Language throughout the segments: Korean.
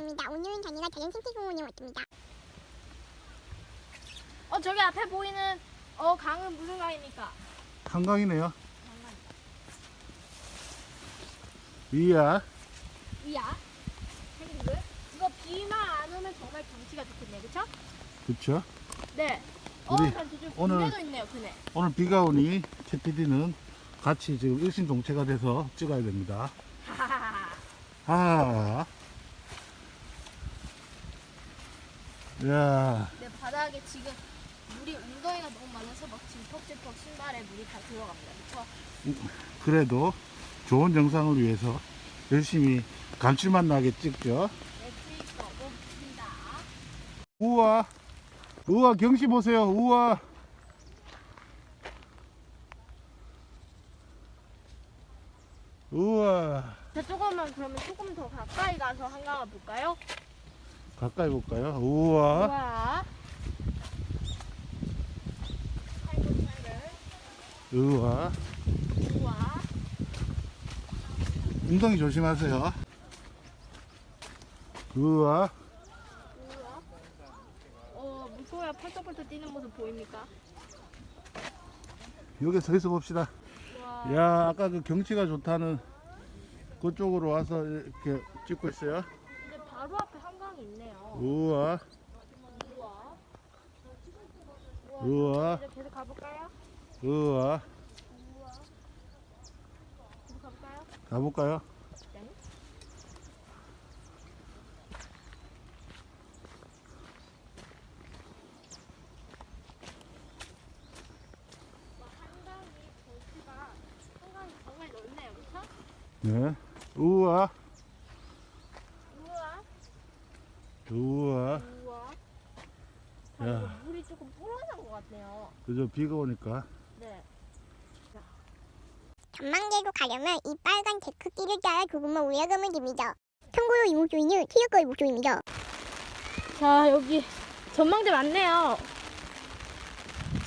반갑습니다. 오늘은 저희가 자연생태공원에 왔습니다. 어 저기 앞에 보이는 어 강은 무슨 강입니까? 한강이네요. 위야. 위야. 생기글. 이거 비만 안 오면 정말 경치가 좋겠네요, 그렇죠? 그쵸? 네. 어, 우리 저 저쪽 오늘- 있네요, 그네. 오늘 비가 오니 최 PD는 같이 지금 일심동체가 돼서 찍어야 됩니다. 하하하. 아. 야, 네 바닥에 지금 물이 웅덩이가 너무 많아서 막 질퍽질퍽 신발에 물이 다 들어갑니다, 그렇죠? 그래도 좋은 영상을 위해서 열심히 감칠맛 나게 찍죠. 네, 트위터. 우와, 우와 경치 보세요. 우와. 우와. 자, 조금만 그러면 조금 더 가까이 가서 한강을 볼까요? 가까이 볼까요? 우와. 우와. 우와. 우와. 웅덩이 조심하세요. 우와. 우와. 어, 무서워야 펄떡펄떡 뛰는 모습 보입니까? 여기 서 있어 봅시다. 와. 야, 아까 그 경치가 좋다는 그쪽으로 와서 이렇게 찍고 있어요. 바로 앞에 한강이 있네요. 우와. 우와. 우와. 이제 계속 가볼까요? 우와. 계속 가볼까요? 가볼까요? 네. 와, 한강이 경치가 한강이 정말 넓네요, 그렇죠? 네. 우와. 우와. 우와. 야. 야. 물이 조금 불어난 것 같네요. 그저 비가 오니까. 네. 전망대로 가려면 이 빨간 데크길을 따라 조금만 올라가면 됩니다. 참고로 이 목조이는 티격거의 목조입니다. 자 여기 전망대 맞네요.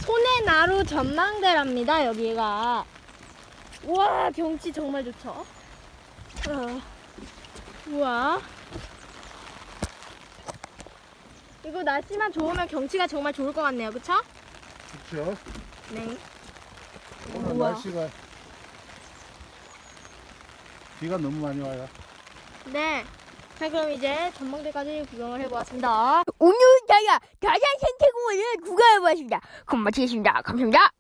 소내나루 전망대랍니다 여기가. 우와 경치 정말 좋죠. 어. 우와. 이거 날씨만 좋으면 경치가 정말 좋을 것 같네요, 그쵸? 그렇죠. 네. 오늘 우와. 날씨가 비가 너무 많이 와요. 네. 자 그럼 이제 전망대까지 구경을 해보았습니다. 오늘 저희가 다산 생태공원을 구경해보았습니다. 그럼 마치겠습니다. 감사합니다.